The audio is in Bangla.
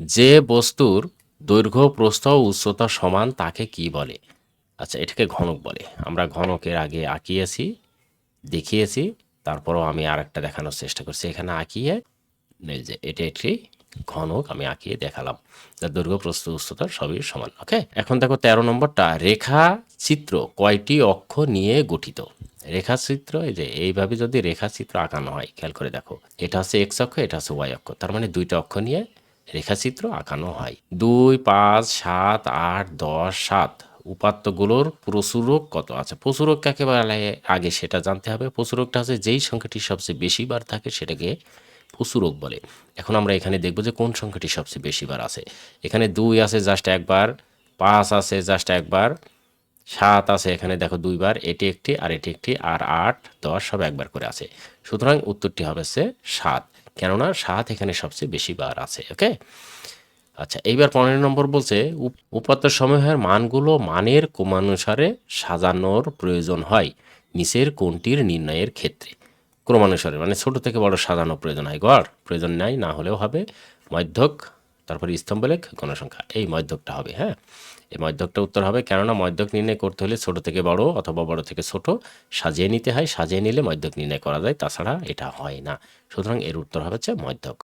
যে বস্তুর দৈর্ঘ্য, প্রস্থ উচ্চতা সমান তাকে কি বলে? আচ্ছা এটাকে ঘনক বলে। আমরা ঘনকের আগে আঁকিয়েছি, দেখিয়েছি, তারপরও আমি আর একটা দেখানোর চেষ্টা করছি। এখানে আঁকিয়ে যে, এটা একটি ঘনক, আমি আঁকিয়ে দেখালাম। যার দৈর্ঘ্য, প্রস্থ উচ্চতার সবই সমান, ওকে? এখন দেখো, তেরো নম্বরটা রেখা চিত্র কয়টি অক্ষ নিয়ে গঠিত? রেখাচিত্র, এই যে, এইভাবে যদি রেখাচিত্র আঁকানো হয়, খেয়াল করে দেখো। এটা হচ্ছে এক্স অক্ষ, এটা হচ্ছে ওয়াই অক্ষ। তার মানে দুইটা অক্ষ নিয়ে রেখাচিত্র আঁকানো হয়। দুই, পাঁচ, সাত, আট, দশ, সাত উপাত্তগুলোর প্রচুরক কত? আছে প্রচুরক কাকে বলে? আগে সেটা জানতে হবে। প্রচুরকটা হচ্ছে যেই সংখ্যাটি সবচেয়ে বেশি বার থাকে সেটাকে প্রচুরক বলে। এখন আমরা এখানে দেখব যে কোন সংখ্যাটি সবচেয়ে বেশি বার আছে। এখানে দুই আছে জাস্ট একবার, পাঁচ আছে জাস্ট একবার, সাত আছে এখানে দেখো দুইবার, এটি একটি আর এটি একটি, আর আট, দশ সব একবার করে আছে। সুতরাং উত্তরটি হবে হচ্ছে সাত। কেননা সাত এখানে সবচেয়ে বেশি বার আছে ওকে আচ্ছা এইবার পনেরো নম্বর বলছে, উপ- উপাত্ত সমূহের মানগুলো মানের ক্রমানুসারে সাজানোর প্রয়োজন হয় নিচের কোনটির নির্ণয়ের ক্ষেত্রে। ক্রমানুসারে মানে ছোট থেকে বড় সাজানো প্রয়োজন হয়। গড়, প্রয়োজন নাই, না হলেও হবে। মধ্যক তারপরে স্তম্ভলেখ গণসংখ্যা, এই মধ্যকটা হবে হ্যাঁ? এই মধ্যকটা উত্তর হবে, কেননা মধ্যক নির্ণয় করতে হলে ছোট থেকে বড় অথবা বড় থেকে ছোট সাজিয়ে নিতে হয়, সাজিয়ে নিলে মধ্যক নির্ণয় করা যায়, তাছাড়া এটা হয় না। সুতরাং এর উত্তর হবে হচ্ছে মধ্যক।